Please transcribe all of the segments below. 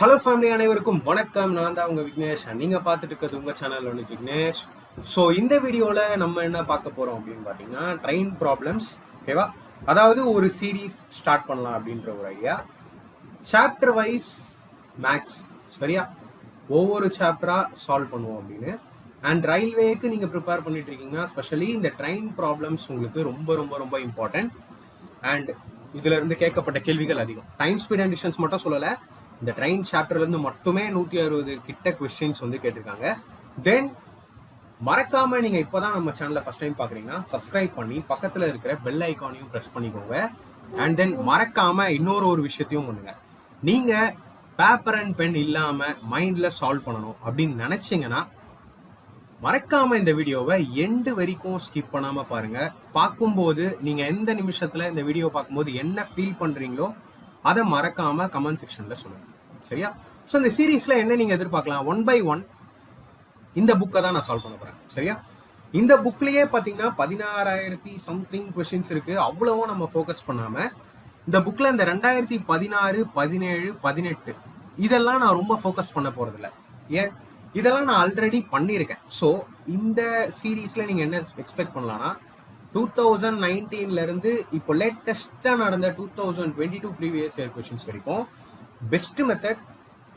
Hello family அனைவருக்கும் வணக்கம். நான் தான் உங்கள் விக்னேஷ். நீங்கள் பார்த்துட்டு இருக்கிறது உங்கள் சேனல் ஒன்று விக்னேஷ். ஸோ இந்த வீடியோவில் நம்ம என்ன பார்க்க போகிறோம் அப்படின்னு பார்த்தீங்கன்னா ட்ரெயின் ப்ராப்ளம்ஸ் ஓகேவா அதாவது ஒரு சீரீஸ் ஸ்டார்ட் பண்ணலாம் அப்படின்ற ஒரு ஐடியா சாப்டர் வைஸ் மேக்ஸ் சரியா? ஒவ்வொரு சாப்டராக சால்வ் பண்ணுவோம் அப்படின்னு. அண்ட் ரயில்வேக்கு நீங்கள் ப்ரிப்பேர் பண்ணிட்டு இருக்கீங்கன்னா ஸ்பெஷலி இந்த ட்ரெயின் ப்ராப்ளம்ஸ் உங்களுக்கு ரொம்ப ரொம்ப ரொம்ப இம்பார்ட்டன்ட் அண்ட் இதுல இருந்து கேட்கப்பட்ட கேள்விகள் அதிகம். டைம் ஸ்பீட் அண்ட் டிஸ்டன்ஸ் மட்டும் சொல்லலை. இந்த ட்ரெயின் சாப்டர்லேருந்து மட்டுமே நூற்றி அறுபது கிட்ட கொஸ்டின்ஸ் வந்து கேட்டிருக்காங்க. தென் மறக்காமல் நீங்கள் இப்போ தான் நம்ம சேனலை ஃபஸ்ட் டைம் பார்க்குறீங்கன்னா சப்ஸ்கிரைப் பண்ணி பக்கத்தில் இருக்கிற பெல் ஐக்கானையும் ப்ரெஸ் பண்ணிக்கோங்க. அண்ட் தென் மறக்காமல் இன்னொரு ஒரு விஷயத்தையும் பண்ணுங்க. நீங்கள் பேப்பர் அண்ட் பென் இல்லாமல் மைண்டில் சால்வ் பண்ணணும் அப்படின்னு நினச்சிங்கன்னா மறக்காம இந்த வீடியோவை எண்டு வரைக்கும் ஸ்கிப் பண்ணாம பாருங்க. பார்க்கும்போது நீங்க எந்த நிமிஷத்துல இந்த வீடியோ பார்க்கும்போது என்ன ஃபீல் பண்றீங்களோ அதை மறக்காம கமெண்ட் செக்ஷன்ல சொல்லுங்க. சரியா? ஸோ இந்த சீரீஸில் என்ன நீங்கள் எதிர்பார்க்கலாம்? ஒன் பை ஒன் இந்த புக்கை தான் நான் சால்வ் பண்ண போகிறேன் சரியா? இந்த புக்லேயே பார்த்தீங்கன்னா பதினாறாயிரத்தி சம்திங் கொஷின்ஸ் இருக்குது அவ்வளவும் நம்ம ஃபோக்கஸ் பண்ணாமல் இந்த புக்கில் இந்த ரெண்டாயிரத்தி பதினாறு பதினேழு பதினெட்டு இதெல்லாம் நான் ரொம்ப ஃபோக்கஸ் பண்ண போகிறதில்ல ஏன்? இதெல்லாம் நான் ஆல்ரெடி பண்ணியிருக்கேன். ஸோ இந்த சீரீஸில் நீங்கள் என்ன எக்ஸ்பெக்ட் பண்ணலான்னா டூ தௌசண்ட் நைன்டீன்லேருந்து இப்போ லேட்டஸ்ட்டாக நடந்த two thousand twenty two previous year questions வரைக்கும் best method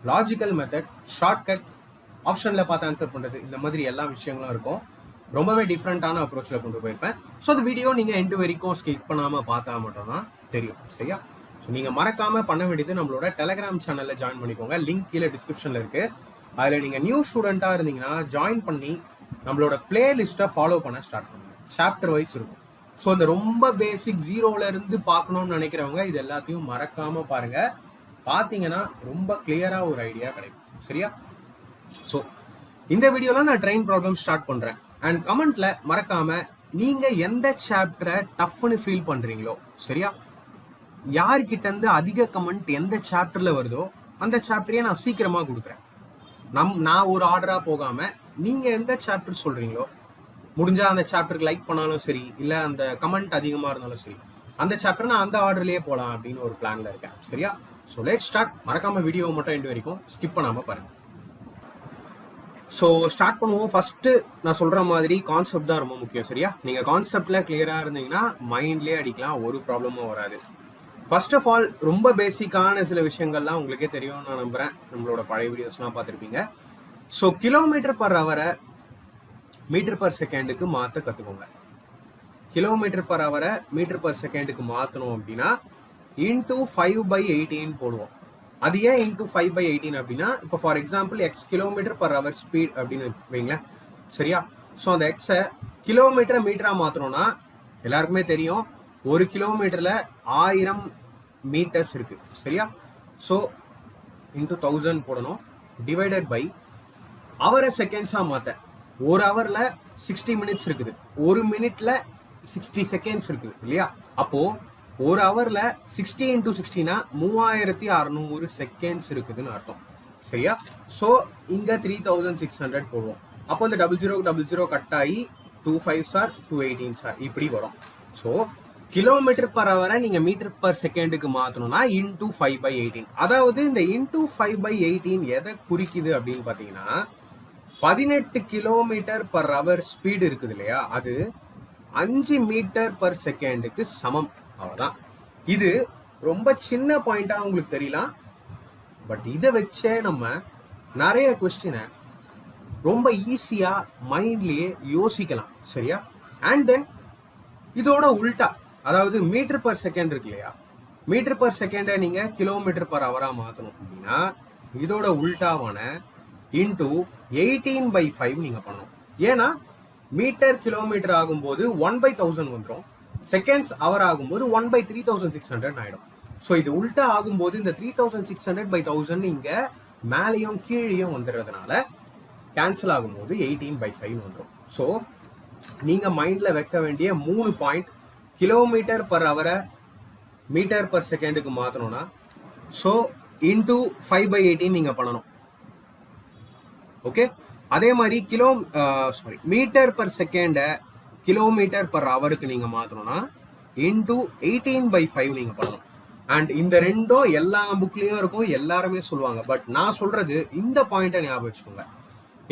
logical method shortcut ஆப்ஷனில் பார்த்து ஆன்சர் பண்ணுறது இந்த மாதிரி எல்லா விஷயங்களும் இருக்கும். ரொம்பவே டிஃப்ரெண்ட்டான அப்ரோச்சில் கொண்டு போயிருப்பேன். ஸோ அந்த வீடியோ நீங்கள் எண்டு வரைக்கும் ஸ்கிப் பண்ணாமல் பார்த்தா மட்டும் தான் தெரியும். சரியா? ஸோ நீங்கள் மறக்காமல் பண்ண வேண்டியது நம்மளோட டெலகிராம் சேனலில் ஜாயின் பண்ணிக்கோங்க. லிங்க் கீழே டிஸ்கிரிப்ஷனில் இருக்குது அதில் நீங்கள் நியூ ஸ்டூடெண்ட்டாக இருந்தீங்கன்னா ஜாயின் பண்ணி நம்மளோட பிளேலிஸ்ட்டை ஃபாலோ பண்ண ஸ்டார்ட் பண்ணுங்கள் சாப்டர் வைஸ் இருக்கும். ஸோ இந்த ரொம்ப பேசிக் ஜீரோவிலேருந்து பார்க்கணும்னு நினைக்கிறவங்க இது எல்லாத்தையும் மறக்காமல் பாருங்கள் பார்த்தீங்கன்னா ரொம்ப கிளியராக ஒரு ஐடியா கிடைக்கும். சரியா? ஸோ இந்த வீடியோவில் நான் ட்ரெயின் ப்ராப்ளம் ஸ்டார்ட் பண்ணுறேன் அண்ட் கமெண்ட்டில் மறக்காமல் நீங்கள் எந்த சாப்டரை டஃப்னு ஃபீல் பண்ணுறீங்களோ சரியா? யார்கிட்டேருந்து அதிக கமெண்ட் எந்த சாப்டரில் வருதோ அந்த சாப்டரையே நான் சீக்கிரமாக கொடுக்குறேன். நம் நான் ஒரு ஆர்டராக போகாமல் நீங்கள் எந்த சாப்டர் சொல்கிறீங்களோ முடிஞ்சால் அந்த சாப்டருக்கு லைக் பண்ணாலும் சரி இல்லை அந்த கமெண்ட் அதிகமாக இருந்தாலும் சரி அந்த சாப்டர் நான் அந்த ஆர்டர்லேயே போகலாம் அப்படின்னு ஒரு பிளானில் இருக்கேன். சரியா? ஸோ லேட் ஸ்டார்ட் மறக்காம வீடியோ மட்டும் எண்டு வரைக்கும் ஸ்கிப் பண்ணாமல் பாருங்கள் ஸோ ஸ்டார்ட் பண்ணுவோம். ஃபஸ்ட்டு நான் சொல்ற மாதிரி கான்செப்ட் தான் ரொம்ப முக்கியம் சரியா? நீங்கள் கான்செப்டில் கிளியராக இருந்தீங்கன்னா மைண்ட்லேயே அடிக்கலாம். ஒரு ப்ராப்ளமும் வராது. ஃபர்ஸ்ட் ஆஃப் ஆல் ரொம்ப பேசிக்கான சில விஷயங்கள்லாம் உங்களுக்கே தெரியும் நான் நம்புறேன். நம்மளோட பழைய வீடியோஸ்லாம் பார்த்துருப்பீங்க. ஸோ கிலோமீட்டர் பர் ஹவரை மீட்டர் பர் செகண்டுக்கு மாற்ற கற்றுக்கோங்க கிலோமீட்டர் பர் ஹவரை மீட்டர் பர் செகண்டுக்கு மாற்றணும் அப்படின்னா இன்டூ ஃபைவ் பை எயிட்டீன் போடுவோம். அது ஏன் இன்டூ ஃபைவ் பை எயிட்டீன் அப்படின்னா இப்போ for example X kilometre per hour speed அப்படின்னு வைங்களேன். சரியா? ஸோ அந்த எக்ஸை கிலோமீட்டரை மீட்டராக மாற்றணும்னா எல்லாருக்குமே தெரியும் ஒரு கிலோமீட்டரில் ஆயிரம் மீட்டர்ஸ் இருக்கு. சரியா? ஸோ இன்டூ தௌசண்ட் போடணும். டிவைடட் பை அவரை செகண்ட்ஸாக மாற்ற ஒரு ஹவரில் சிக்ஸ்டி மினிட்ஸ் இருக்குது. ஒரு மினிட்ல சிக்ஸ்டி செகண்ட்ஸ் இருக்குது. இல்லையா? அப்போது ஒரு ஹவரில் சிக்ஸ்டி இன்டூ சிக்ஸ்டினா மூவாயிரத்தி அறநூறு செகண்ட்ஸ் இருக்குதுன்னு அர்த்தம். சரியா? ஸோ இங்கே த்ரீ தௌசண்ட் சிக்ஸ் ஹண்ட்ரட் போடுவோம். அப்போ இந்த double zero double zero cut ஆகி two five sir two eighteen sir இப்படி வரும். ஸோ கிலோமீட்டர் பர் ஹவரை நீங்கள் மீட்டர் பர் செகண்டுக்கு மாற்றணும்னா இன்டூ ஃபைவ் பை எயிட்டீன் அதாவது இந்த இன்டூ ஃபைவ் பை எயிட்டீன் எதை குறிக்குது அப்படின்னு பார்த்தீங்கன்னா பதினெட்டு கிலோமீட்டர் பர் ஹவர் ஸ்பீடு இருக்குது இல்லையா? அது அஞ்சு மீட்டர் பர் செகண்டுக்கு சமம். அவ்வளோதான் இது ரொம்ப சின்ன பாயிண்ட்டாக உங்களுக்கு தெரியலாம். பட் இதை வச்சே நம்ம நிறைய கொஸ்டினை ரொம்ப ஈஸியாக மைண்ட்லேயே யோசிக்கலாம். சரியா? அண்ட் தென் இதோட உல்டா அதாவது மீட்டர் பர் செகண்ட் இருக்கு இல்லையா? மீட்டர் பர் செகண்டை நீங்கள் கிலோமீட்டர் பர் ஹவராக மாற்றணும் அப்படின்னா இதோட உல்டாவான இன்டூ எயிட்டீன் பை ஃபைவ் நீங்கள் பண்ணணும். ஏன்னா மீட்டர் கிலோமீட்டர் ஆகும்போது ஒன் பை தௌசண்ட் வந்துடும் செகண்ட்ஸ் அவர் ஆகும்போது one by three thousand six hundred ஆகிடும் ஸோ இது உல்டா ஆகும்போது இந்த three thousand six hundred by thousand இங்கே மேலேயும் கீழேயும் வந்துடுறதுனால கேன்சல் ஆகும்போது எயிட்டீன் பை ஃபைவ் வந்துடும் ஸோ நீங்கள் மைண்டில் வைக்க வேண்டிய மூணு பாயிண்ட் கிலோமீட்டர் பர் ஹவரை மீட்டர் பர் செகண்டுக்கு மாற்றணும்னா so into five by eighteen நீங்கள் பண்ணணும். ஓகே அதே மாதிரி கிலோ சாரி மீட்டர் பர் செகண்டை கிலோமீட்டர் பர் ஹவருக்கு நீங்கள் மாற்றணும்னா இன்டூ எயிட்டீன் பை ஃபைவ் நீங்கள் பண்ணணும். அண்ட் இந்த ரெண்டும் எல்லா புக்லேயும் இருக்கும் எல்லாருமே சொல்லுவாங்க. பட் நான் சொல்கிறது இந்த பாயிண்ட்டை ஞாபகம் வச்சுக்கோங்க.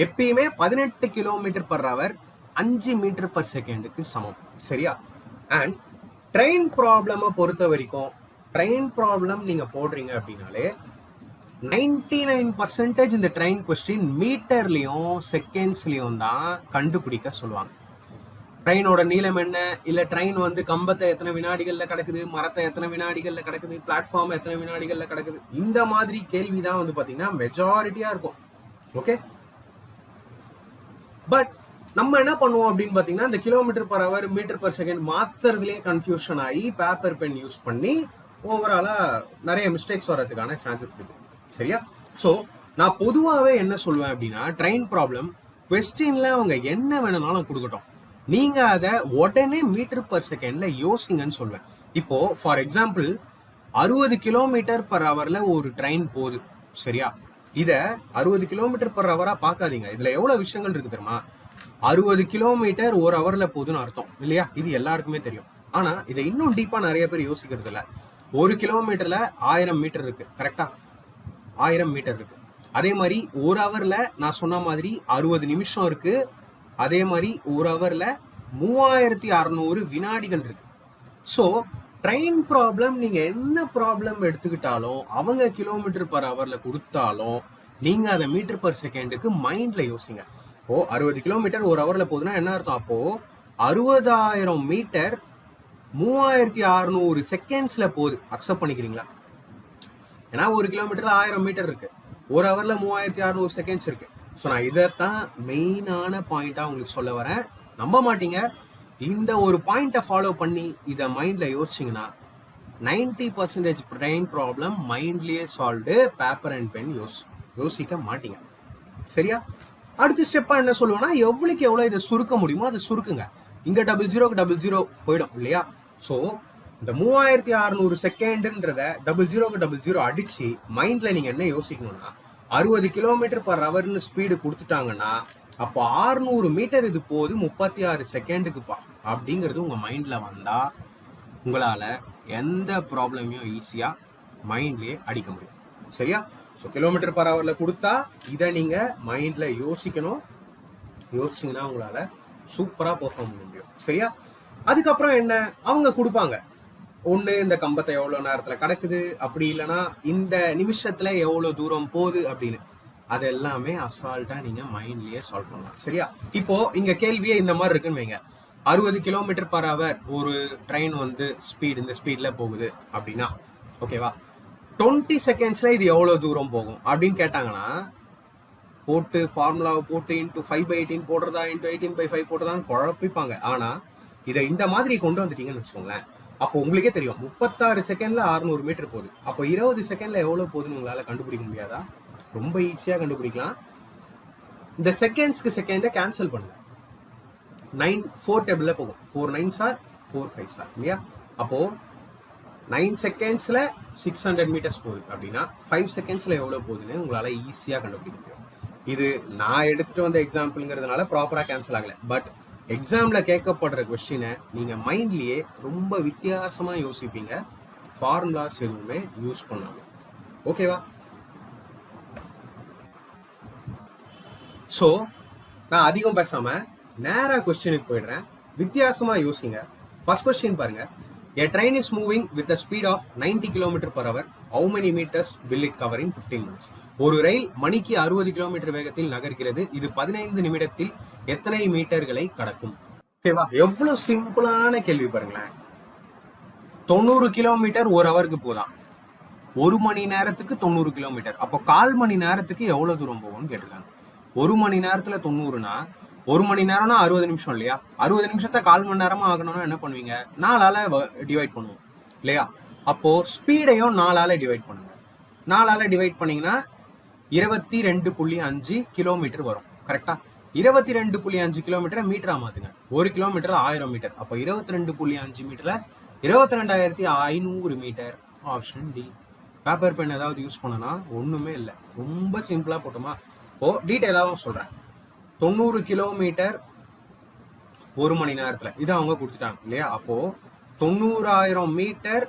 எப்பயுமே பதினெட்டு கிலோமீட்டர் பர் ஹவர் அஞ்சு மீட்டர் பர் செகண்டுக்கு சமம். சரியா? அண்ட் ட்ரெயின் ப்ராப்ளமை பொறுத்த வரைக்கும் ட்ரெயின் ப்ராப்ளம் நீங்கள் போடுறீங்க அப்படின்னாலே நைன்டி நைன் பர்சன்டேஜ் இந்த ட்ரெயின் கொஸ்டின் மீட்டர்லேயும் செகண்ட்ஸ்லேயும் தான் கண்டுபிடிக்க சொல்லுவாங்க. ட்ரெயினோட நீளம் என்ன? இல்லை ட்ரெயின் வந்து கம்பத்தை எத்தனை வினாடிகளில் கிடக்குது? மரத்தை எத்தனை வினாடிகளில் கிடக்குது? பிளாட்ஃபார்ம் எத்தனை வினாடிகளில் கிடக்குது? இந்த மாதிரி கேள்வி தான் வந்து பார்த்தீங்கன்னா மெஜாரிட்டியாக இருக்கும். ஓகே பட் நம்ம என்ன பண்ணுவோம் அப்படின்னு பார்த்தீங்கன்னா இந்த kilometre per hour metre per second மாத்துறதுலயே confusion ஆகி பேப்பர் பென் யூஸ் பண்ணி ஓவராலாக நிறைய மிஸ்டேக்ஸ் வர்றதுக்கான சான்சஸ் இருக்குது சரியா? ஸோ நான் பொதுவாகவே என்ன சொல்லுவேன் அப்படின்னா ட்ரெயின் ப்ராப்ளம் கொஸ்டின்ல அவங்க என்ன வேணும்னாலும் கொடுக்கட்டும். நீங்க அதை உடனே மீட்டர் பர் செகண்ட்ல யோசிங்கன்னு சொல்லுவேன் இப்போ ஃபார் எக்ஸாம்பிள் அறுபது கிலோமீட்டர் பர் ஹவர்ல ஒரு ட்ரெயின் போகுது சரியா? இத அறுபது கிலோமீட்டர் பர் ஹவரா பார்க்காதீங்க. இதுல எவ்வளவு விஷயங்கள் இருக்கு தெரியுமா? அறுபது கிலோமீட்டர் ஒரு ஹவர்ல போகுதுன்னு அர்த்தம் இல்லையா? இது எல்லாருக்குமே தெரியும். ஆனா இதை இன்னும் டீப்பா நிறைய பேர் யோசிக்கிறது இல்ல. ஒரு கிலோமீட்டர்ல ஆயிரம் மீட்டர் இருக்கு கரெக்டா ஆயிரம் மீட்டர் இருக்கு. அதே மாதிரி ஒரு ஹவர்ல நான் சொன்ன மாதிரி அறுபது நிமிஷம் இருக்கு அதே மாதிரி ஒரு ஹவரில் மூவாயிரத்தி அறநூறு வினாடிகள் இருக்கு. ஸோ ட்ரெயின் ப்ராப்ளம் நீங்கள் என்ன ப்ராப்ளம் எடுத்துக்கிட்டாலும் அவங்க கிலோமீட்டர் பர் ஹவரில் கொடுத்தாலும் நீங்கள் அதை மீட்டர் பர் செகண்டுக்கு மைண்டில் யோசிங்க. ஓ அறுபது கிலோமீட்டர் ஒரு ஹவரில் போகுதுன்னா என்ன அர்த்தம்? அப்போது அறுபதாயிரம் மீட்டர் மூவாயிரத்தி அறநூறு செகண்ட்ஸில் போகுது. அக்செப்ட் பண்ணிக்கிறீங்களா? ஏன்னா ஒரு கிலோமீட்டரில் ஆயிரம் மீட்டர் இருக்குது ஒரு ஹவரில் மூவாயிரத்தி அறநூறு செகண்ட்ஸ் இருக்குது ஸோ நான் இதைத்தான் மெயினான பாயிண்ட்டாக உங்களுக்கு சொல்ல வரேன். நம்ப மாட்டீங்க. இந்த ஒரு பாயிண்ட்டை ஃபாலோ பண்ணி இதை மைண்டில் யோசிச்சிங்கன்னா ninety percentage brain problem மைண்ட்லேயே solved paper and pen use யோசிக்க மாட்டீங்க. சரியா? அடுத்த ஸ்டெப்பாக என்ன சொல்லுவேன்னா எவ்வளோக்கு எவ்வளோ இதை சுருக்க முடியுமோ அதை சுருக்குங்க. இங்கே டபுள் ஜீரோக்கு டபுள் ஜீரோ போயிடும் இல்லையா? ஸோ இந்த மூவாயிரத்தி அறநூறு செகண்டுன்றத டபுள் ஜீரோக்கு டபுள் ஜீரோ அடித்து மைண்டில் நீங்கள் என்ன யோசிக்கணும்னா அறுபது கிலோமீட்டர் பர் ஹவர்னு ஸ்பீடு கொடுத்துட்டாங்கன்னா அப்போ ஆறுநூறு மீட்டர் இது போது முப்பத்தி ஆறு செகண்டுக்குப்பா அப்படிங்கிறது உங்கள் மைண்டில் வந்தால் உங்களால் எந்த ப்ராப்ளமையும் ஈஸியாக மைண்ட்லேயே அடிக்க முடியும். சரியா? ஸோ கிலோமீட்டர் பர் ஹவரில் கொடுத்தா இதை நீங்கள் மைண்டில் யோசிக்கணும். யோசிச்சிங்கன்னா உங்களால் சூப்பராக பெர்ஃபார்ம் பண்ண முடியும். சரியா? அதுக்கப்புறம் என்ன? அவங்க கொடுப்பாங்க. ஒன்று இந்த கம்பத்தை எவ்வளோ நேரத்தில் கிடக்குது? அப்படி இல்லைன்னா இந்த நிமிஷத்தில் எவ்வளோ தூரம் போகுது அப்படின்னு. அது எல்லாமே அசால்ட்டாக நீங்கள் மைண்ட்லேயே சால்வ் பண்ணலாம். சரியா? இப்போது இங்கே கேள்வியே இந்த மாதிரி இருக்குன்னு வைங்க. அறுபது கிலோமீட்டர் பர் ஹவர் ஒரு ட்ரெயின் வந்து ஸ்பீடு இந்த ஸ்பீடில் போகுது அப்படின்னா ஓகேவா டுவெண்ட்டி செகண்ட்ஸில் இது எவ்வளோ தூரம் போகும்? அப்படின்னு கேட்டாங்கன்னா போட்டு ஃபார்முலாவை போட்டு இன்ட்டு ஃபைவ் பை எயிட்டீன் போடுறதா இன்ட்டு எயிட்டீன் பை ஃபைவ் போடுறதான்னு குழப்பிப்பாங்க. ஆனால் இதை இந்த மாதிரி கொண்டு வந்துட்டீங்கன்னு வச்சுக்கோங்களேன். அப்போ உங்களுக்கே தெரியும் முப்பத்தாறு செகண்ட்ல அறுநூறு மீட்டர் போகுது. அப்போ இருபது செகண்ட்ல எவ்வளவு போகுதுன்னு உங்களால கண்டுபிடிக்க முடியாதா? ரொம்ப ஈஸியா கண்டுபிடிக்கலாம். இந்த செகண்ட்ஸ்க்கு செகண்டை கேன்சல் பண்ணுங்க. நைன் ஃபோர் டேபிள்ல போகும். Four nine sir four five sir இல்லையா? அப்போ நைன் செகண்ட்ஸ்ல சிக்ஸ் ஹண்ட்ரட் மீட்டர்ஸ் போகுது. அப்படின்னா ஃபைவ் செகண்ட்ஸ்ல எவ்வளவு போகுதுன்னு உங்களால ஈஸியா கண்டுபிடிக்க முடியும். இது நான் எடுத்துட்டு வந்த எக்ஸாம்பிள்ங்கிறதுனால ப்ராப்பரா கேன்சல் ஆகல. பட் எக்ஸாமில் கேட்கப்படுற கொஸ்டினை நீங்கள் மைண்ட்லேயே ரொம்ப வித்தியாசமா யோசிப்பீங்க. ஃபார்முலாஸ் எதுவுமே யூஸ் பண்ணாம. ஓகேவா ஸோ நான் அதிகம் பேசாம நேராக கொஸ்டினுக்கு போயிடுறேன். வித்தியாசமாக யோசிங்க. ஃபஸ்ட் கொஸ்டின் பாருங்கள் A train is moving with a speed of 90 km per hour. How many meters will it cover in 15 minutes? ஒரு ரயில் மணிக்கு அறுபது கிலோமீட்டர் வேகத்தில் நகர்கிறது. இது பதினைந்து நிமிடத்தில் எத்தனை மீட்டர்களை கடக்கும்? ஓகேவா எவ்வளவு சிம்பிளான கேள்வி பாருங்களேன். தொண்ணூறு கிலோமீட்டர் ஒரு ஹவருக்கு போதாம். ஒரு மணி நேரத்துக்கு தொண்ணூறு கிலோமீட்டர் அப்போ கால் மணி நேரத்துக்கு எவ்வளவு தூரம் போகும்னு கேட்டிருக்காங்க. ஒரு மணி நேரத்துல தொண்ணூறுனா ஒரு மணி நேரம்னா அறுபது நிமிஷம் இல்லையா? அறுபது நிமிஷத்தை கால் மணி நேரமாக ஆகணும்னா என்ன பண்ணுவீங்க? நாலால் டிவைட் பண்ணுவோம். இல்லையா? அப்போது ஸ்பீடையும் நாலால டிவைட் பண்ணுங்கள் நாலால் டிவைட் பண்ணிங்கன்னா இருபத்தி ரெண்டு புள்ளி அஞ்சு கிலோமீட்டர் வரும். கரெக்டாக இருபத்தி ரெண்டு புள்ளி அஞ்சு கிலோமீட்டரை மீட்டராக மாற்றுங்க ஒரு கிலோமீட்டர் ஆயிரம் மீட்டர் அப்போ இருபத்தி ரெண்டு புள்ளி அஞ்சு மீட்டரில் இருபத்தி ரெண்டாயிரத்தி ஐநூறு metre option D paper pen ஏதாவது யூஸ் பண்ணனா ஒன்றுமே இல்லை. ரொம்ப சிம்பிளாக போட்டோமா? ஓ டீட்டெயிலாகவும் சொல்கிறேன் தொண்ணூறு கிலோமீட்டர் ஒரு மணி நேரத்துல. இதை அவங்க கொடுத்துட்டாங்க இல்லையா? அப்போ தொண்ணூறாயிரம் மீட்டர்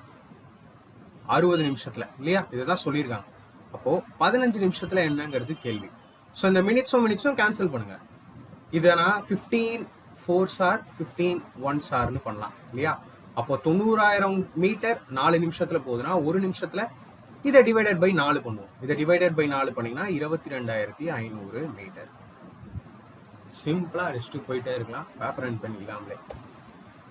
அறுபது நிமிஷத்துல இல்லையா? இதை தான் சொல்லியிருக்காங்க. அப்போ பதினஞ்சு நிமிஷத்துல என்னங்கிறது கேள்வி. ஸோ இந்த மினிட்ஸும் மினிட்ஸும் கேன்சல் பண்ணுங்க. இதை நான் fifteen four sir fifteen one சார்னு பண்ணலாம் இல்லையா? அப்போ தொண்ணூறாயிரம் மீட்டர் நாலு நிமிஷத்துல போகுதுன்னா ஒரு நிமிஷத்துல இதை டிவைடட் பை நாலு பண்ணுவோம். இதை டிவைடட் பை நாலு பண்ணீங்கன்னா இருபத்தி ரெண்டாயிரத்தி ஐநூறு மீட்டர். சிம்பிளாக அடிச்சுட்டு போயிட்டே இருக்கலாம். பேப்பர் ரன் பண்ணிக்கலாம்லே.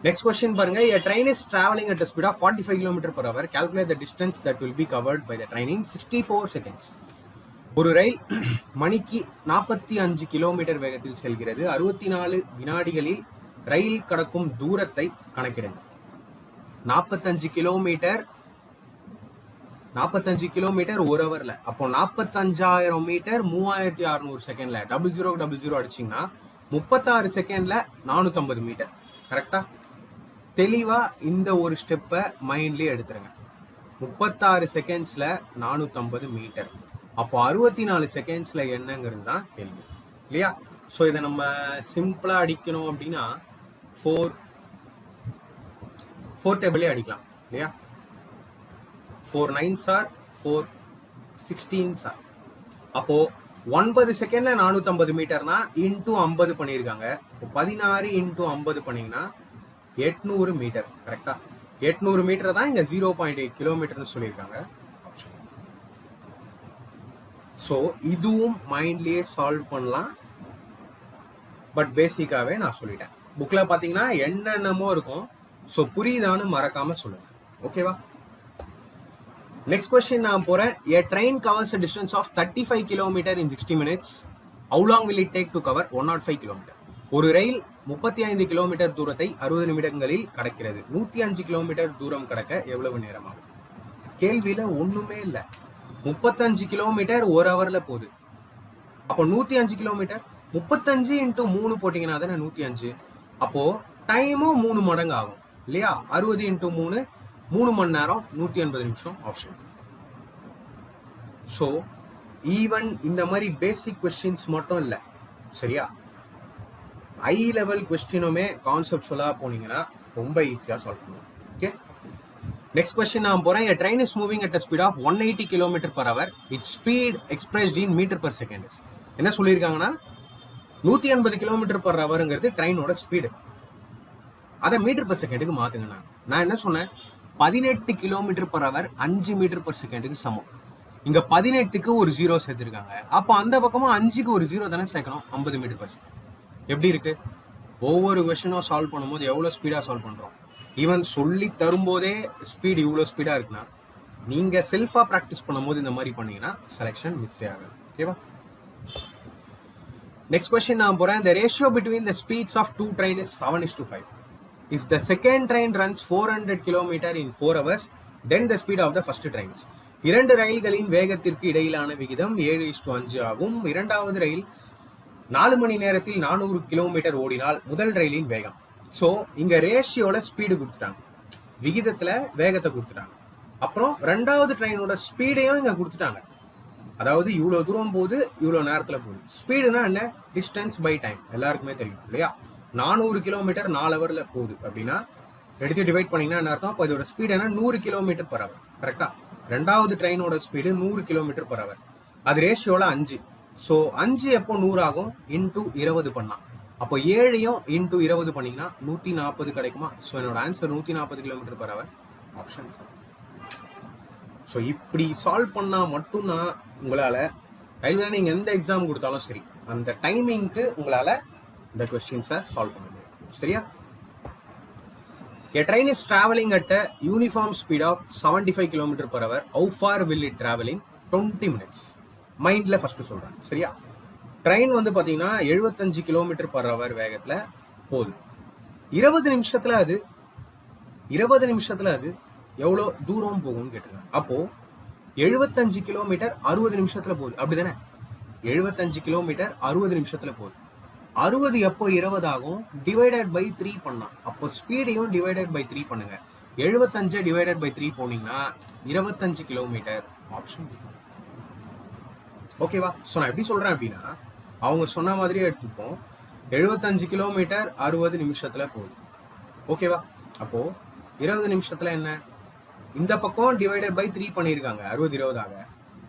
நெக்ஸ்ட் கொஸ்டின் பாருங்க. A train is traveling at a speed of 45 km per hour. Calculate the distance that will be covered by the train in 64 seconds. ஒரு ரயில் மணிக்கு நாற்பத்தி அஞ்சு கிலோமீட்டர் வேகத்தில் செல்கிறது. அறுபத்தி நாலு வினாடிகளில் ரயில் கடக்கும் தூரத்தை கணக்கிடுங்க. நாற்பத்தஞ்சு கிலோமீட்டர் நாற்பத்தஞ்சு கிலோமீட்டர் ஒரு ஹவரில் அப்போ நாற்பத்தஞ்சாயிரம் மீட்டர் மூவாயிரத்தி அறநூறு செகண்டில் டபுள் ஜீரோ டபுள் ஜீரோ அடிச்சிங்கன்னா முப்பத்தாறு செகண்டில் நானூற்றம்பது மீட்டர் கரெக்டாக தெளிவாக இந்த ஒரு ஸ்டெப்பை மைண்ட்லேயே எடுத்துருங்க. முப்பத்தாறு செகண்ட்ஸில் நானூற்றம்பது மீட்டர் அப்போ அறுபத்தி நாலு செகண்ட்ஸில் என்னங்கிறது தான் கேள்வி. இல்லையா? ஸோ இதை நம்ம சிம்பிளாக அடிக்கணும் அப்படின்னா ஃபோர் ஃபோர் டேபிளே அடிக்கலாம். இல்லையா? Four nine sir four sixteen sir அப்போ ஒன்பது செகண்ட்ல நானூற்றம்பது மீட்டர்னா இன்டூ ஐம்பது பண்ணியிருக்காங்க. இப்போ பதினாறு இன்டூ ஐம்பது பண்ணீங்கன்னா எட்நூறு மீட்டர் கரெக்டா எட்நூறு மீட்டர் தான் இங்க ஜீரோ பாயிண்ட் எயிட் கிலோமீட்டர்னு சொல்லியிருக்காங்க. ஸோ இதுவும் மைண்ட்லேயே சால்வ் பண்ணலாம். பட் பேசிக்காகவே நான் சொல்லிட்டேன். புக்கில் பார்த்தீங்கன்னா என்னென்னமோ இருக்கும். ஸோ புரியுதான்னு மறக்காமல் சொல்லுங்கள் ஓகேவா நெக்ஸ்ட் கொஸ்டின் நான் போறேன். A train covers distance of thirty five kilometre in sixty minutes how long will it take to cover one naught five kilometre ஒரு ரயில் முப்பத்தி ஐந்து கிலோமீட்டர் தூரத்தை அறுபது நிமிடங்களில் கடக்கிறது. நூற்றி அஞ்சு கிலோமீட்டர் தூரம் கடக்க எவ்வளவு நேரம் ஆகும் கேள்வியில் ஒன்றுமே இல்லை. முப்பத்தஞ்சு கிலோமீட்டர் ஒரு ஹவரில் போகுது. அப்போ நூற்றி அஞ்சு கிலோமீட்டர் முப்பத்தஞ்சு இன்ட்டு மூணு போட்டிங்கன்னா தானே நூற்றி அஞ்சு? அப்போது டைமும் மூணு மடங்கு ஆகும் இல்லையா? அறுபது இன்ட்டு மூணு மூணு மணி நேரம் நூத்தி எண்பது நிமிஷம் ஆப்ஷன் ஸோ ஈவன் இந்த மாதிரி பேசிக் கொஸ்டின்ஸ் மட்டும் இல்லை. சரியா? ஹை லெவல் கொஸ்டினுமே கான்செப்டுவலாக போனீங்கன்னா ரொம்ப ஈஸியாக சால்வ் பண்ணுவோம் ஓகே நெக்ஸ்ட் கொஸ்டின் நான் போகிறேன் a train is moving at speed of one eighty kilometre per hour it speed expressed in metre per second என்ன சொல்லியிருக்காங்கன்னா? நூற்றி எண்பது கிலோமீட்டர் பர் ஹவருங்கிறது ட்ரெயினோட ஸ்பீடு அதை மீட்டர் பர் செகண்டுக்கு மாற்றுங்க நான். நான் என்ன சொன்னேன்? பதினெட்டு கிலோமீட்டர் பர் அவர் அஞ்சு மீட்டர் பர் செகண்டுக்கு சமம். இங்க பதினெட்டுக்கு ஒரு ஜீரோ சேர்த்துருக்காங்க. அப்போ அந்த பக்கமும் அஞ்சுக்கு ஒரு ஜீரோ தானே சேர்க்கணும்? ஐம்பது மீட்டர் பர் செகண்ட் எப்படி இருக்கு? ஒவ்வொரு கொஷனும் சால்வ் பண்ணும்போது எவ்வளோ ஸ்பீடாக சால்வ் பண்ணுறோம் ஈவன் சொல்லி தரும்போதே ஸ்பீடு இவ்வளோ ஸ்பீடாக இருக்குன்னா நீங்கள் செல்ஃபாக ப்ராக்டிஸ் பண்ணும்போது இந்த மாதிரி பண்ணீங்கன்னா செலெக்ஷன் மிஸ் ஆகும் ஓகேவா நெக்ஸ்ட் கொஸ்டின் நான் போகிறேன் இந்த ratio between the speeds of two train is seven is to five if the second train runs four hundred kilometre in four hours then the speed of the first trains இரண்டு ரயில்களின் வேகத்திற்கு இடையிலான விகிதம் ஏழு is அஞ்சு ஆகும். இரண்டாவது ரயில் நாலு மணி நேரத்தில் நானூறு கிலோமீட்டர் ஓடினால் முதல் ரயிலின் வேகம். ஸோ இங்க ரேஷியோல ஸ்பீடு கொடுத்துட்டாங்க. விகிதத்துல வேகத்தை கொடுத்துட்டாங்க. அப்புறம் ரெண்டாவது ட்ரெயினோட ஸ்பீடையும் இங்க கொடுத்துட்டாங்க. அதாவது இவ்வளோ தூரம் போகுது இவ்வளோ நேரத்தில் போகுது. ஸ்பீடுனா என்ன? டிஸ்டன்ஸ் பை டைம் எல்லாருக்குமே தெரியும் இல்லையா? நானூறு கிலோமீட்டர் நாலு ஹவரில் போகுது. அப்படின்னா எடுத்து டிவைட் பண்ணிங்கன்னா என்ன அர்த்தம்? அப்போ இதோட ஸ்பீடு என்ன? நூறு கிலோமீட்டர் பர் அவர் கரெக்டாக ரெண்டாவது ட்ரெயினோட ஸ்பீடு நூறு கிலோமீட்டர் பர் அவர் அது ரேஷியோவில் அஞ்சு. ஸோ அஞ்சு எப்போ நூறு ஆகும்? இன்டூ இருபது பண்ணலாம் அப்போ ஏழையும் இன்டூ இருபது பண்ணிங்கன்னா நூற்றி நாற்பது கிடைக்குமா? ஸோ என்னோட ஆன்சர் நூற்றி நாற்பது kilometre per hour option so இப்படி சால்வ் பண்ணால் மட்டும்தான் உங்களால் ரயில்வே நீங்கள் எந்த எக்ஸாம் கொடுத்தாலும் சரி. அந்த டைமிங்க்கு உங்களால் இந்த கொஸ்டின்ஸை சால்வ் பண்ண முடியும். சரியா? A train is travelling at uniform speed of of 75 km per hour. How far will it travel in 20 minutes? மைண்டில் ஃபஸ்ட்டு சொல்கிறேன் சரியா? ட்ரெயின் வந்து பார்த்தீங்கன்னா எழுபத்தஞ்சு கிலோமீட்டர் பர் அவர் வேகத்தில் போகுது. இருபது நிமிஷத்தில் அது இருபது நிமிஷத்தில் அது எவ்வளோ தூரம் போகும்னு கேட்டிருக்காங்க. அப்போது எழுபத்தஞ்சு கிலோமீட்டர் அறுபது நிமிஷத்தில் போகுது. அப்படி தானே எழுபத்தஞ்சு கிலோமீட்டர் அறுபது நிமிஷத்தில் போகுது. அறுபது எப்போ இருபது ஆகும்? டிவைடட் பை த்ரீ பண்ணலாம். அப்போ ஸ்பீடையும் டிவைடட் பை த்ரீ பண்ணுங்க. எழுபத்தஞ்சு டிவைடட் பை த்ரீ போனீங்கன்னா இருபத்தஞ்சு கிலோமீட்டர் ஆப்ஷன் ஓகேவா ஸோ நான் எப்படி சொல்றேன் அப்படின்னா அவங்க சொன்ன மாதிரியே எடுத்துப்போம். எழுபத்தஞ்சு கிலோமீட்டர் அறுபது நிமிஷத்துல போகுது ஓகேவா அப்போ இருபது நிமிஷத்துல என்ன? இந்த பக்கம் டிவைடட் பை த்ரீ பண்ணியிருக்காங்க. அறுபது இருபதாக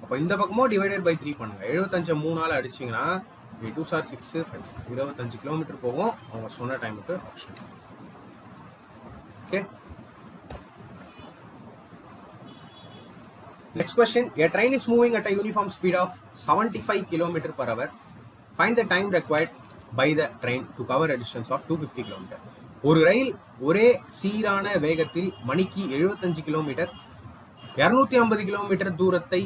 அப்போ இந்த பக்கமும் டிவைடட் பை த்ரீ பண்ணுங்க. எழுபத்தஞ்சு நாள் அடிச்சிங்கன்னா three two sir six five இருபத்தஞ்சு கிலோமீட்டர் போகும் அவங்க சொன்ன டைமுக்கு option okay next question a train is moving at a uniform speed of seventy five kilometre per hour find the time required by the train to cover a distance of two fifty kilometre ஒரு ரயில் ஒரே சீரான வேகத்தில் மணிக்கு எழுபத்தஞ்சு kilometre இரநூத்தி ஐம்பது kilometre தூரத்தை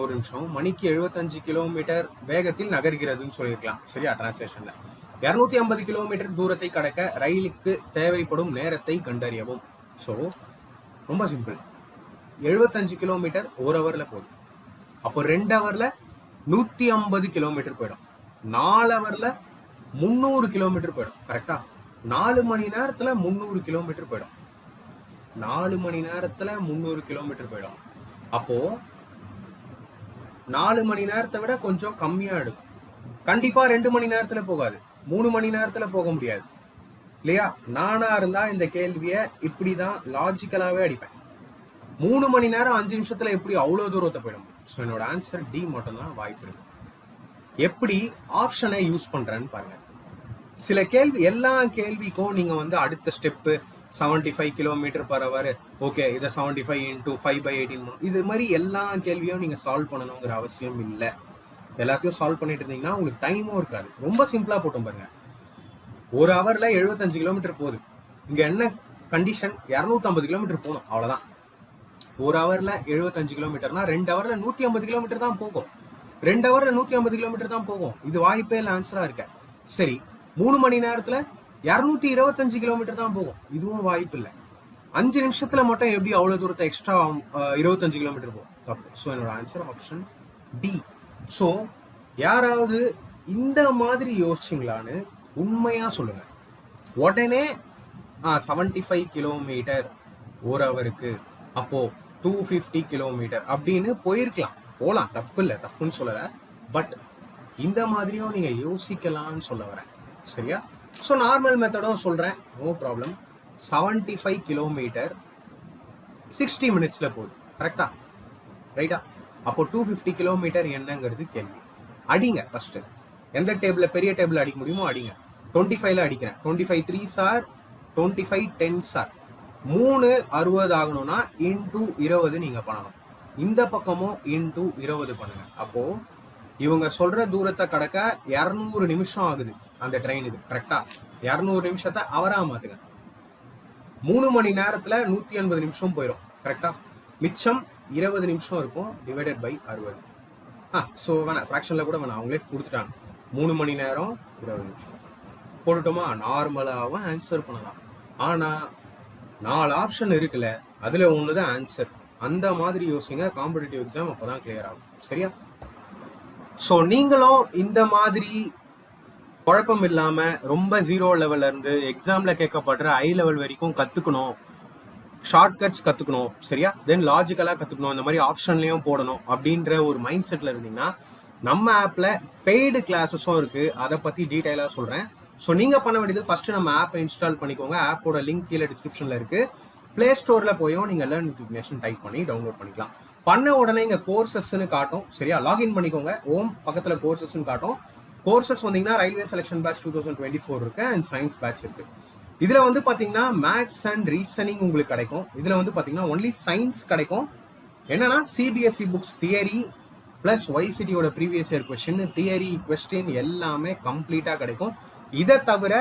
ஒரு நிமிஷம். மணிக்கு 75 கிலோமீட்டர் வேகத்தில் நகர்கிறதுன்னு சொல்லியிருக்கலாம். சரியா? டிரான்ஸ்லேஷன்ல இரநூத்தி ஐம்பது கிலோமீட்டர் தூரத்தை கடக்க ரயிலுக்கு தேவைப்படும் நேரத்தை கண்டறியவும். ஸோ ரொம்ப சிம்பிள் 75 கிலோமீட்டர் ஒரு ஹவர்ல போதும். அப்போ ரெண்டு ஹவர்ல நூத்தி ஐம்பது கிலோமீட்டர் போயிடும். நாலு ஹவர்ல முந்நூறு கிலோமீட்டர் போயிடும். கரெக்டா நாலு மணி நேரத்துல முந்நூறு கிலோமீட்டர் போயிடும். நாலு மணி நேரத்துல முந்நூறு கிலோமீட்டர் போயிடும். அப்போ நாலு மணி நேரத்தை விட கொஞ்சம் கம்மியா எடுக்கும். கண்டிப்பா ரெண்டு மணி நேரத்துல போகாது. மூணு மணி நேரத்துல போக முடியாது. இல்லையா? நானா இருந்தா இந்த கேள்விய இப்படிதான் லாஜிக்கலாவே அடிப்பேன். மூணு மணி நேரம் அஞ்சு நிமிஷத்துல எப்படி அவ்வளவு தூரத்தை போயிடும்? ஸோ என்னோட ஆன்சர் டி மட்டும்தான் வாய்ப்பு இருக்கு. எப்படி ஆப்ஷனை யூஸ் பண்றேன்னு பாருங்க. சில கேள்வி எல்லா கேள்விக்கும் நீங்க வந்து அடுத்த step seventy five kilometre per hour okay இதை seventy five into five by eighteen இது மாதிரி எல்லா கேள்வியும் நீங்கள் சால்வ் பண்ணணுங்கிற அவசியம் இல்லை. எல்லாத்தையும் சால்வ் பண்ணிட்டு இருந்தீங்கன்னா உங்களுக்கு டைமும் இருக்காது. ரொம்ப சிம்பிளாக போட்டும் பாருங்க. ஒரு ஹவரில் எழுபத்தஞ்சு கிலோமீட்டர் போகுது. இங்கே என்ன கண்டிஷன் 250 கிலோமீட்டர் போகணும் அவ்வளோதான் ஒரு ஹவரில் எழுபத்தஞ்சு கிலோமீட்டர்னா ரெண்டு ஹவரில் நூற்றி ஐம்பது கிலோமீட்டர் தான் போகும். ரெண்டு ஹவரில் நூற்றி ஐம்பது கிலோமீட்டர் தான் போகும். இது வாய்ப்பே இல்லை ஆன்சராக இருக்க. சரி மூணு மணி நேரத்தில் இரநூத்தி இருபத்தஞ்சு கிலோமீட்டர் தான் போகும். இதுவும் வாய்ப்பு இல்லை. அஞ்சு நிமிஷத்தில் மட்டும் எப்படி அவ்வளோ தூரத்தை எக்ஸ்ட்ரா இருபத்தஞ்சு கிலோமீட்டர் போகும்? தப்பு. ஸோ என்னோட ஆன்சர் ஆப்ஷன் டி ஸோ யாராவது இந்த மாதிரி யோசிச்சிங்களான்னு உண்மையாக சொல்லுங்க. உடனே செவன்டி ஃபைவ் கிலோமீட்டர் ஒரு ஹவருக்கு அப்போது டூ ஃபிஃப்டி கிலோமீட்டர் அப்படின்னு போயிருக்கலாம். போகலாம் தப்பு இல்லை. தப்புன்னு சொல்லலை. பட் இந்த மாதிரியும் நீங்கள் யோசிக்கலாம்னு சொல்ல வரேன். சரியா? ஸோ நார்மல் மெத்தடும் சொல்கிறேன் no problem seventy five kilometre sixty மினிட்ஸில் போகுது கரெக்டா ரைட்டா அப்போ டூ ஃபிஃப்டி கிலோமீட்டர் என்னங்கிறது கேள்வி. அடிங்க ஃபஸ்ட்டு எந்த டேபிளில் பெரிய டேபிள் அடிக்க முடியுமோ அடிங்க. டுவெண்ட்டி ஃபைவ்ல அடிக்கிறேன். Twenty five three sir twenty five ten sir மூணு அறுபது ஆகணும்னா இன்டூ இருபது நீங்கள் பண்ணணும். இந்த பக்கமும் இன்டூ இருபது பண்ணுங்க. அப்போது இவங்க சொல்ற தூரத்தை கடக்க இரநூறு நிமிஷம் ஆகுது அந்த ட்ரெயின் இது கரெக்டா இரநூறு நிமிஷத்தை அவரா மாத்துங்க. மூணு மணி நேரத்துல நூத்தி எண்பது நிமிஷம் போயிடும் கரெக்டா மிச்சம் இருபது நிமிஷம் இருக்கும் டிவைடட் பை அறுபது. ஆ ஸோ வேணாம் ஃப்ராக்ஷனில் கூட வேணாம் அவங்களே கொடுத்துட்டாங்க. மூணு மணி நேரம் இருபது நிமிஷம். போட்டுட்டோமா? நார்மலாகவும் ஆன்சர் பண்ணலாம். ஆனால் நாலு ஆப்ஷன் இருக்குல்ல அதில் ஒன்று தான் ஆன்சர் அந்த மாதிரி யோசிங்க காம்படிட்டிவ் எக்ஸாம் அப்போ தான் கிளியர் ஆகும். சரியா? ஸோ நீங்களும் இந்த மாதிரி குழப்பம் இல்லாமல் ரொம்ப ஜீரோ லெவல்ல இருந்து எக்ஸாமில் கேட்கப்படுற ஹை லெவல் வரைக்கும் கற்றுக்கணும் ஷார்ட்கட்ஸ் கற்றுக்கணும் சரியா? தென் லாஜிக்கலாக கற்றுக்கணும் இந்த மாதிரி ஆப்ஷன்லேயும் போடணும் அப்படின்ற ஒரு மைண்ட் செட்டில் இருந்தீங்கன்னா நம்ம ஆப்பில் பெய்டு கிளாஸஸும் இருக்குது அதை பற்றி டீட்டெயிலாக சொல்கிறேன் ஸோ நீங்கள் பண்ண வேண்டியது ஃபஸ்ட்டு நம்ம ஆப்பை இன்ஸ்டால் பண்ணிக்கோங்க. ஆப்போட லிங்க் கீழே டிஸ்கிரிப்ஷனில் இருக்குது பிளே ஸ்டோரில் போயும் நீங்கள் லேர்ன் இன்ஃபர்மேஷன் டைப் பண்ணி டவுன்லோட் பண்ணிக்கலாம். பண்ண உடனே இங்கே கோர்சஸ்ன்னு காட்டும். சரியா? லாகின் பண்ணிக்கோங்க. ஓம் பக்கத்தில் கோர்சஸ்ன்னு காட்டும். கோர்சஸ் வந்தீங்கன்னா railway selection batch two thousand twenty four இருக்கு அண்ட் சயின்ஸ் பேட்ச் இருக்கு. இதில் வந்து பார்த்தீங்கன்னா மேக்ஸ் அண்ட் ரீசனிங் உங்களுக்கு கிடைக்கும். இதில் வந்து பார்த்தீங்கன்னா ஒன்லி சயின்ஸ் கிடைக்கும். என்னன்னா CBSE books theory plus ஒய்சிடியோட previous year question theory question எல்லாமே கம்ப்ளீட்டாக கிடைக்கும். இதை தவிர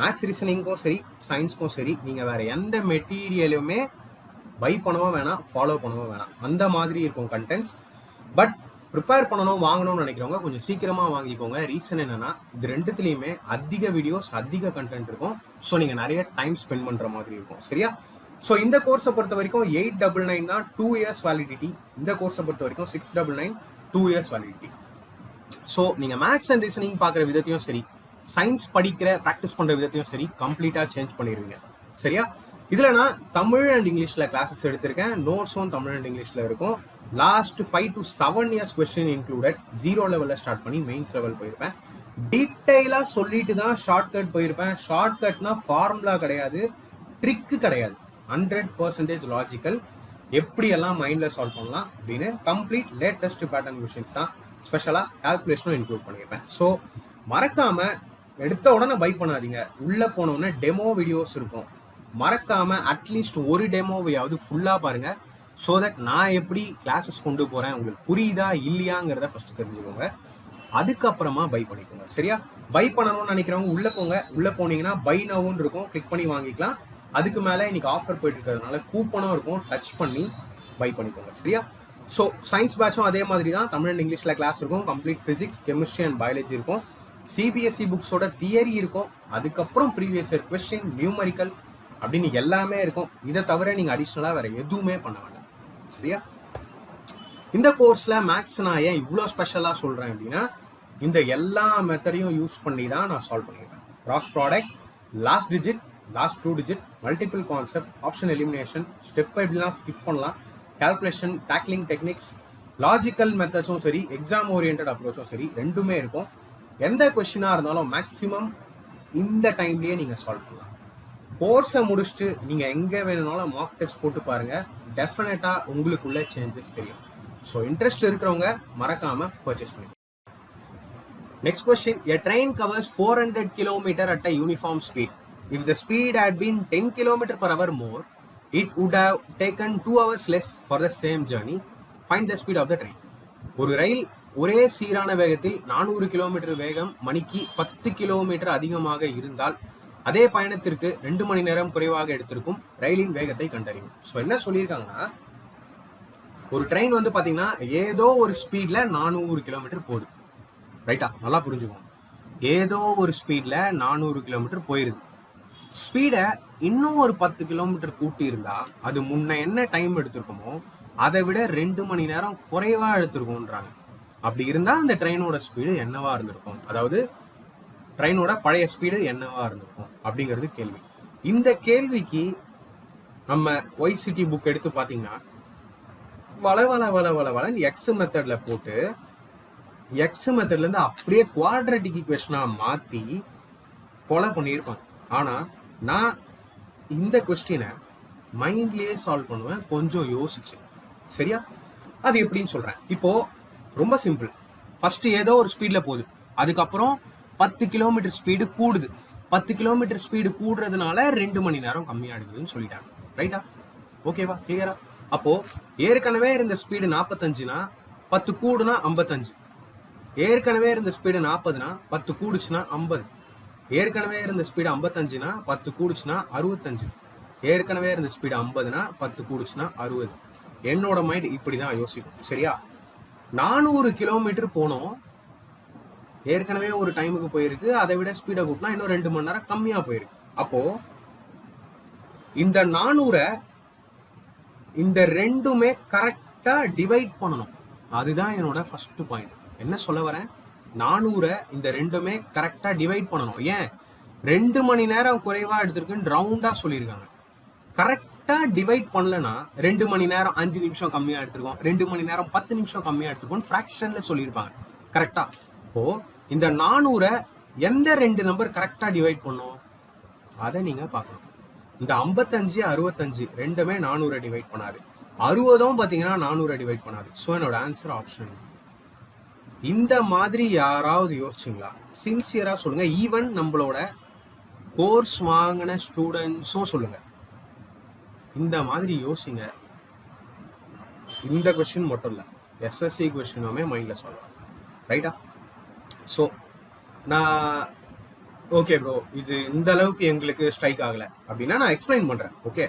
மேக்ஸ் ரீசனிங்க்கும் சரி சயின்ஸ்க்கும் சரி நீங்கள் வேறு எந்த மெட்டீரியலுமே பை பண்ணவும் வேணாம் ஃபாலோ பண்ணவும் வேணாம். அந்த மாதிரி இருக்கும் கண்டென்ட்ஸ் பட் ப்ரிப்பேர் பண்ணணும் வாங்கணும்னு நினைக்கிறவங்க கொஞ்சம் சீக்கிரமாக வாங்கிக்கோங்க. ரீசன் என்னென்னா இது ரெண்டுத்துலேயுமே அதிக வீடியோஸ் அதிக கண்டென்ட் இருக்கும். ஸோ நீங்கள் நிறைய டைம் ஸ்பெண்ட் பண்ணுற மாதிரி இருக்கும். சரியா? ஸோ இந்த கோர்ஸை பொறுத்த வரைக்கும் எயிட் டபுள் நைன் தான் டூ இயர்ஸ் வேலிடிட்டி இந்த கோர்ஸை பொறுத்த வரைக்கும் six double nine two years validity so நீங்கள் மேக்ஸ் அண்ட் ரீசனிங் பார்க்குற விதத்தையும் சரி சயின்ஸ் படிக்கிற ப்ராக்டிஸ் பண்ணுற விதத்தையும் சரி கம்ப்ளீட்டாக சேஞ்ச் பண்ணிடுவீங்க. சரியா? இதில் நான் தமிழ் அண்ட் இங்கிலீஷில் கிளாஸஸ் எடுத்திருக்கேன். நோட்ஸும் தமிழ் அண்ட் இங்கிலீஷில் இருக்கும். Last five to seven years question included zero லெவலில் ஸ்டார்ட் பண்ணி மெயின்ஸ் லெவல் போயிருப்பேன். டீட்டெயிலாக சொல்லிட்டு தான் ஷார்ட்கட் போயிருப்பேன். ஷார்ட்கட்னா ஃபார்முலா கிடையாது. ட்ரிக்கு கிடையாது. ஹண்ட்ரட் பர்சன்டேஜ் லாஜிக்கல் எப்படியெல்லாம் மைண்டில் சால்வ் பண்ணலாம் அப்படின்னு கம்ப்ளீட் லேட்டஸ்ட் பேட்டர்ன் கொஷின்ஸ் தான் ஸ்பெஷலாக கால்குலேஷனும் இன்க்ளூட் பண்ணியிருப்பேன். ஸோ மறக்காமல் எடுத்த உடனே பை பண்ணாதீங்க. உள்ளே போனோடனே டெமோ வீடியோஸ் இருக்கும். மறக்காமல் அட்லீஸ்ட் ஒரு டெமோவையாவது ஃபுல்லாக பாருங்கள் ஸோ தட் நான் எப்படி கிளாஸஸ் கொண்டு போகிறேன் உங்களுக்கு புரியுதா இல்லையாங்கிறத ஃபஸ்ட்டு தெரிஞ்சுக்கோங்க. அதுக்கப்புறமா பை பண்ணிக்கோங்க. சரியா? பை பண்ணணும்னு நினைக்கிறவங்க உள்ளே போங்க. உள்ளே போனீங்கன்னா பை நவுன்னு இருக்கும். கிளிக் பண்ணி வாங்கிக்கலாம். அதுக்கு மேலே இன்னைக்கு ஆஃபர் போயிட்டு இருக்கிறதுனால கூப்பனும் இருக்கும். டச் பண்ணி பை பண்ணிக்கோங்க. சரியா? ஸோ சயின்ஸ் பேட்சும் அதே மாதிரி தான் தமிழ் அண்ட் இங்கிலீஷில் கிளாஸ் இருக்கும். Complete physics chemistry and biology இருக்கும். சிபிஎஸ்சி புக்ஸோட தியரி இருக்கும். அதுக்கப்புறம் ப்ரீவியஸ் இயர் கொஸ்டின் நியூமரிக்கல் அப்படின்னு எல்லாமே இருக்கும். இதை தவிர நீங்கள் அடிஷ்னலாக வேறு எதுவுமே பண்ண வேண்டாம். சரியா? இந்த கோர்ஸில் மேக்ஸ் நான் ஏன் இவ்வளோ ஸ்பெஷலாக சொல்கிறேன் அப்படின்னா இந்த எல்லா மெத்தடையும் யூஸ் பண்ணி தான் நான் சால்வ் பண்ணிடுறேன் cross product last digit last two digit multiple concept option elimination step எப்படிலாம் ஸ்கிப் பண்ணலாம். கால்குலேஷன் டேக்லிங் டெக்னிக்ஸ் லாஜிக்கல் மெத்தட்ஸும் சரி எக்ஸாம் ஓரியன்ட் அப்ரோச்சும் சரி ரெண்டுமே இருக்கும். எந்த கொஷினாக இருந்தாலும் மேக்ஸிமம் இந்த டைம்லேயே நீங்கள் சால்வ் பண்ணலாம் கோர்ஸை முடிச்சுட்டு நீங்கள் எங்கே வேணும்னாலும் மார்க் டெஸ்ட் போட்டு பாருங்கள் டெஃபினட்டாக உங்களுக்குள்ளே சேஞ்சஸ் தெரியும் ஸோ இன்ட்ரெஸ்ட் இருக்கிறவங்க மறக்காமல் பர்ச்சேஸ் பண்ணி next question a train covers four hundred kilometre at a uniform speed if the speed had been ten kilometre per hour more it would have taken two hours less for the same journey find the speed of the train ஒரு ரயில் ஒரே சீரான வேகத்தில் நானூறு kilometre வேகம் மணிக்கு பத்து kilometre அதிகமாக இருந்தால் அதே பயணத்திற்கு ரெண்டு மணி நேரம் குறைவாக எடுத்திருக்கும் ரயிலின் வேகத்தை கண்டறியும். ஸோ என்ன சொல்லியிருக்காங்கன்னா ஒரு ட்ரெயின் வந்து பார்த்தீங்கன்னா ஏதோ ஒரு ஸ்பீடில் நானூறு கிலோமீட்டர் போகுது. ரைட்டா நல்லா புரிஞ்சுக்கோங்க. ஏதோ ஒரு ஸ்பீடில் நானூறு கிலோமீட்டர் போயிருது. ஸ்பீடை இன்னும் ஒரு பத்து கிலோமீட்டர் கூட்டி இருந்தா அது முன்ன என்ன டைம் எடுத்திருக்குமோ அதை விட ரெண்டு மணி நேரம் குறைவாக எடுத்திருக்கோன்றாங்க அப்படி இருந்தால் அந்த ட்ரெயினோட ஸ்பீடு என்னவா இருந்திருக்கும்? அதாவது ட்ரெயினோட பழைய ஸ்பீடு என்னவா இருந்திருக்கும்? அப்படிங்கிறது கேள்வி. இந்த கேள்விக்கு நம்ம ஒய் சிட்டி புக் எடுத்து பார்த்தீங்கன்னா வள வள வள வள வளன்னு எக்ஸ் மெத்தடில் போட்டு எக்ஸ் மெத்தட்லேருந்து அப்படியே குவாட்ரட்டிக் கொஷனாக மாற்றி கொலை பண்ணியிருப்பாங்க. ஆனால் நான் இந்த கொஸ்டினை மைண்ட்லேயே சால்வ் பண்ணுவேன் கொஞ்சம் யோசிச்சு. சரியா? அது எப்படின்னு சொல்கிறேன் இப்போது ரொம்ப சிம்பிள் ஃபஸ்ட்டு ஏதோ ஒரு ஸ்பீடில் போகுது. அதுக்கப்புறம் பத்து கிலோமீட்டர் ஸ்பீடு கூடுது. பத்து கிலோமீட்டர் ஸ்பீடு கூடுறதுனால ரெண்டு மணி நேரம் கம்மியாடுதுன்னு சொல்லிட்டாங்க. ரைட்டா ஓகேவா கிளியரா அப்போது ஏற்கனவே இருந்த ஸ்பீடு நாற்பத்தஞ்சுனா பத்து கூடுனா ஐம்பத்தஞ்சு. ஏற்கனவே இருந்த ஸ்பீடு நாற்பதுனா பத்து கூடுச்சுன்னா ஐம்பது. ஏற்கனவே இருந்த ஸ்பீடு ஐம்பத்தஞ்சுனா பத்து கூடுச்சுன்னா அறுபத்தஞ்சு. ஏற்கனவே இருந்த ஸ்பீடு ஐம்பதுனா பத்து கூடுச்சுன்னா அறுபது. என்னோட மைண்ட் இப்படி தான் யோசிக்கும். சரியா? நானூறு கிலோமீட்டர் போனோம். ஏற்கனவே ஒரு டைமுக்கு போயிருக்கு. அதை விட ஸ்பீடை கூட்டினா இன்னும் ரெண்டு மணி நேரம் கம்மியாக போயிருக்கு. அப்போ இந்த நானூரை இந்த ரெண்டுமே கரெக்டாக டிவைட் பண்ணணும். அதுதான் என்னோட ஃபர்ஸ்ட் பாயிண்ட் என்ன சொல்ல வரேன்? நானூரை இந்த ரெண்டுமே கரெக்டாக டிவைட் பண்ணணும். ஏன்? ரெண்டு மணி நேரம் குறைவாக எடுத்திருக்குன்னு ரவுண்டாக சொல்லியிருக்காங்க. கரெக்ட் டிவைட் பண்ணலன்னா ரெண்டு மணி நேரம் அஞ்சு நிமிஷம் கம்மியாக எடுத்துருக்கோம் ரெண்டு மணி நேரம் பத்து நிமிஷம் கம்மியாக எடுத்துருக்கோம் ஃப்ராக்ஷனில் சொல்லியிருப்பாங்க. கரெக்டாக இப்போது இந்த நானூரை எந்த ரெண்டு நம்பர் கரெக்டாக டிவைட் பண்ணும்? அதை நீங்கள் பார்க்கணும். இந்த ஐம்பத்தஞ்சு அறுபத்தஞ்சு ரெண்டுமே நானூறை டிவைட் பண்ணாது. அறுபதும் பார்த்தீங்கன்னா நானூறு டிவைட் பண்ணாது. ஸோ என்னோட ஆன்சர் ஆப்ஷன் இந்த மாதிரி யாராவது யோசிச்சிங்களா? சின்சியராக சொல்லுங்கள் ஈவன் நம்மளோட கோர்ஸ் வாங்கின ஸ்டூடெண்ட்ஸும் சொல்லுங்கள் இந்த மாதிரி யோசிங்க. இந்த கொஷின் மட்டும் இல்லை. எஸ்எஸ்சி கொஸ்டினுமே மைண்டில் சொல்லலாம். ரைட்டா ஸோ நான் ஓகே ப்ரோ இது இந்த அளவுக்கு எங்களுக்கு ஸ்ட்ரைக் ஆகலை. அப்படின்னா நான் எக்ஸ்பிளைன் பண்ணுறேன் ஓகே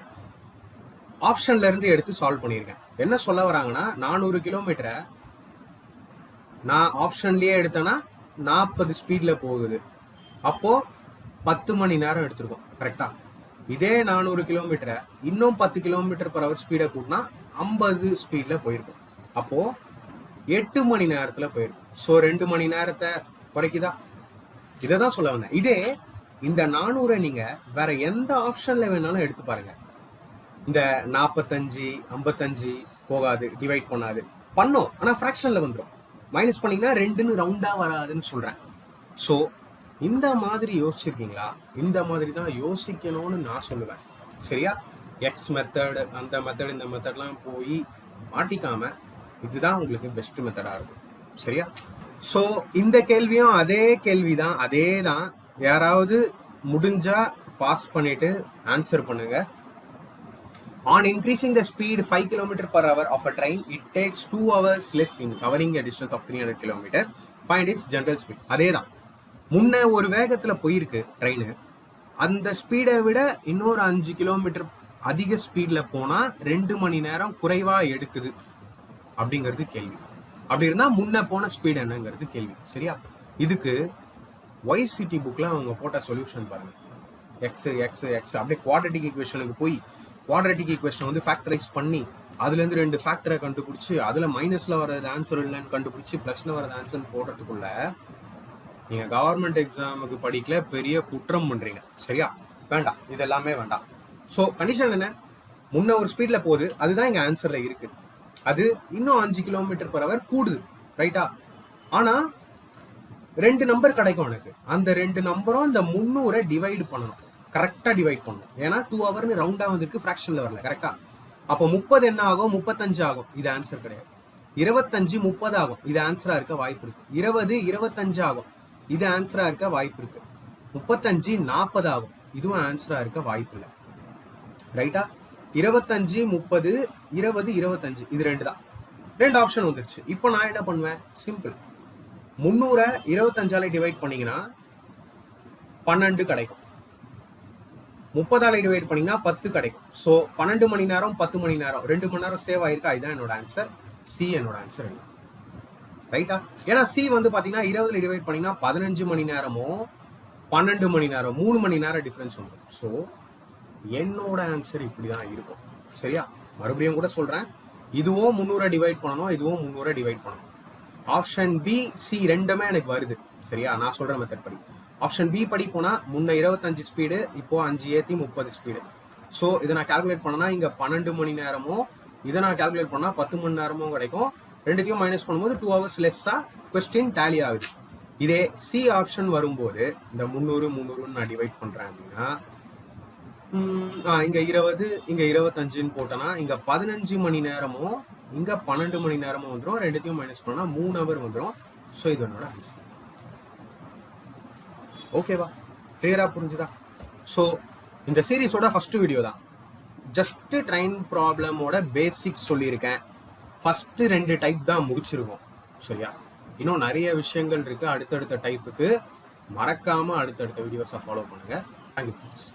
ஆப்ஷன்ல இருந்து எடுத்து சால்வ் பண்ணியிருக்கேன் என்ன சொல்ல வராங்கன்னா நானூறு கிலோமீட்டரை நான் ஆப்ஷன்லயே எடுத்தேன்னா நாற்பது ஸ்பீடில் போகுது. அப்போது பத்து மணி நேரம் எடுத்திருக்கோம். கரெக்டாக இதே நானூறு கிலோமீட்டரை இன்னும் பத்து கிலோமீட்டர் பர் ஹவர் ஸ்பீடை கூட்டினா ஐம்பது ஸ்பீடில் போயிருக்கும். அப்போது எட்டு மணி நேரத்தில் போயிருக்கும். ஸோ ரெண்டு மணி நேரத்தை குறைக்குதா? இதை தான் சொல்ல வந்தேன். இதே இந்த நானூறை நீங்கள் வேற எந்த ஆப்ஷனில் வேணாலும் எடுத்து பாருங்கள் இந்த நாற்பத்தஞ்சு ஐம்பத்தஞ்சு போகாது டிவைட் பண்ணாது. பண்ணும். ஆனால் ஃப்ராக்ஷனில் வந்துடும் மைனஸ் பண்ணிங்கன்னா ரெண்டுன்னு ரவுண்டாக வராதுன்னு சொல்கிறேன் ஸோ இந்த மாதிரி யோசிச்சிருக்கீங்களா? இந்த மாதிரி தான் யோசிக்கணும்னு நான் சொல்லுவேன். சரியா? எக்ஸ் மெத்தட் அந்த மெத்தட் இந்த மெத்தட்லாம் போய் மாட்டிக்காம இதுதான் உங்களுக்கு பெஸ்ட் மெத்தடாக இருக்கும். சரியா? ஸோ இந்த கேள்வியும் அதே கேள்வி தான் அதே தான் யாராவது முடிஞ்சா பாஸ் பண்ணிட்டு ஆன்சர் பண்ணுங்க. On increasing the the speed 5 km per hour of a train, it takes 2 hours less in covering a distance of 300 km. Find its general speed. அதே தான் முன்ன ஒரு வேகத்தில் போயிருக்கு ட்ரெயின் அந்த ஸ்பீடை விட இன்னொரு அஞ்சு கிலோமீட்டர் அதிக ஸ்பீடில் போனால் ரெண்டு மணி நேரம் குறைவாக எடுக்குது அப்படிங்கிறது கேள்வி. அப்படி இருந்தால் முன்ன போன ஸ்பீடு என்னங்கிறது கேள்வி. சரியா? இதுக்கு ஒய் சிட்டி புக்கில் அவங்க போட்ட சொல்யூஷன் பாருங்க. எக்ஸ் எக்ஸ் எக்ஸ் அப்படியே குவாட்ரட்டிக் ஈக்குவேஷனுக்கு போய் குவாட்ரட்டிக் ஈக்குவேஷன் வந்து ஃபேக்டரைஸ் பண்ணி அதுலேருந்து ரெண்டு ஃபேக்டரை கண்டுபிடிச்சி அதில் மைனஸில் வர்றது ஆன்சர் இல்லைன்னு கண்டுபிடிச்சி ப்ளஸில் வர்றது ஆன்சர் போடுறதுக்குள்ள நீங்கள் கவர்மெண்ட் எக்ஸாமுக்கு படிக்கல பெரிய குற்றம் பண்ணுறீங்க சரியா? வேண்டாம். இது எல்லாமே வேண்டாம். ஸோ கண்டிஷன் என்ன? முன்ன ஒரு ஸ்பீடில் போகுது. அதுதான் எங்கள் ஆன்சரில் இருக்கு. அது இன்னும் அஞ்சு கிலோமீட்டர் பர் அவர் கூடுது. ரைட்டா ஆனால் ரெண்டு நம்பர் கிடைக்கும் எனக்கு. அந்த ரெண்டு நம்பரும் இந்த முந்நூறை டிவைடு பண்ணணும். கரெக்டாக டிவைட் பண்ணணும். ஏன்னா டூ ஹவர்னு ரவுண்டாக வந்திருக்கு ஃப்ராக்ஷனில் வரல. கரெக்டாக அப்போ முப்பது என்ன ஆகும்? முப்பத்தஞ்சு ஆகும். இது ஆன்சர் கிடையாது. இருபத்தஞ்சு முப்பது ஆகும். இது ஆன்சராக இருக்க வாய்ப்பு இருக்கு. இருபது இருபத்தஞ்சு ஆகும். இது ஆன்சராக இருக்க வாய்ப்பு இருக்கு. முப்பத்தஞ்சு நாற்பது ஆகும். இதுவும் ஆன்சராக இருக்க வாய்ப்பு இல்லை. ரைட்டா இருபத்தஞ்சு முப்பது இருபது இருபத்தஞ்சு. இது ரெண்டு தான். ரெண்டு ஆப்ஷன் வந்துருச்சு. இப்போ நான் என்ன பண்ணுவேன்? சிம்பிள் முந்நூறை இருபத்தஞ்சாலே டிவைட் பண்ணீங்கன்னா பன்னெண்டு கிடைக்கும். முப்பதால டிவைட் பண்ணீங்கன்னா பத்து கிடைக்கும். ஸோ பன்னெண்டு மணி நேரம் பத்து மணி நேரம். ரெண்டு மணி நேரம் சேவ் ஆயிருக்கா? இதுதான் என்னோட ஆன்சர் சி என்னோட ஆன்சர் என்ன? ரைட்டா ஏன்னா சி வந்து பார்த்தீங்கன்னா இருபதுல டிவைட் பண்ணிங்கன்னா பதினஞ்சு மணி நேரமும் பன்னெண்டு மணி நேரம் மூணு மணி நேரம் டிஃப்ரென்ஸ் வந்துடும் ஸோ என்னோட ஆன்சர் இப்படி தான் இருக்கும். சரியா? மறுபடியும் கூட சொல்கிறேன் இதுவும் முந்நூறை டிவைட் பண்ணணும் இதுவும் முந்நூறை டிவைட் பண்ணணும். ஆப்ஷன் பி சி ரெண்டுமே எனக்கு வருது. சரியா? நான் சொல்கிற மெத்தட் படி. ஆப்ஷன் பி படி போனால் முன்ன இருபத்தஞ்சு ஸ்பீடு இப்போ அஞ்சு ஏற்றி முப்பது ஸ்பீடு ஸோ இதை நான் கால்குலேட் பண்ணனா இங்கே பன்னெண்டு மணி நேரமும் இதை நான் கால்குலேட் பண்ணால் பத்து மணி நேரமும் கிடைக்கும். ரெண்டுத்தையும் மைனஸ் பண்ணும்போது டூ ஹவர்ஸ் லெஸ்ஸாக கொஸ்டின் டேலி ஆகுது. இதே சி ஆப்ஷன் வரும்போது இந்த முந்நூறு முந்நூறுன்னு நான் டிவைட் பண்ணுறேன் அப்படின்னா இங்கே இருபது இங்கே இருபத்தஞ்சுன்னு போட்டோன்னா இங்கே பதினஞ்சு மணி நேரமும் இங்கே பன்னெண்டு மணி நேரமும் வந்துடும் ரெண்டுத்தையும் மைனஸ் பண்ணால் மூணு ஹவர் வந்துடும் ஸோ இது என்னோட ஆன்சர் ஓகேவா கிளியராக புரிஞ்சுதா? ஸோ இந்த சீரீஸோட ஃபஸ்ட்டு வீடியோ தான். ஜஸ்ட்டு ட்ரெயின் ப்ராப்ளமோட பேசிக்ஸ் சொல்லியிருக்கேன். ஃபஸ்ட்டு ரெண்டு டைப் தான் முடிச்சிருக்கோம். சரியா? இன்னும் நிறைய விஷயங்கள் இருக்குது அடுத்தடுத்த டைப்புக்கு மறக்காமல் அடுத்தடுத்த வீடியோஸை ஃபாலோ பண்ணுங்கள் தேங்க்யூ ஃப்ரெண்ட்ஸ்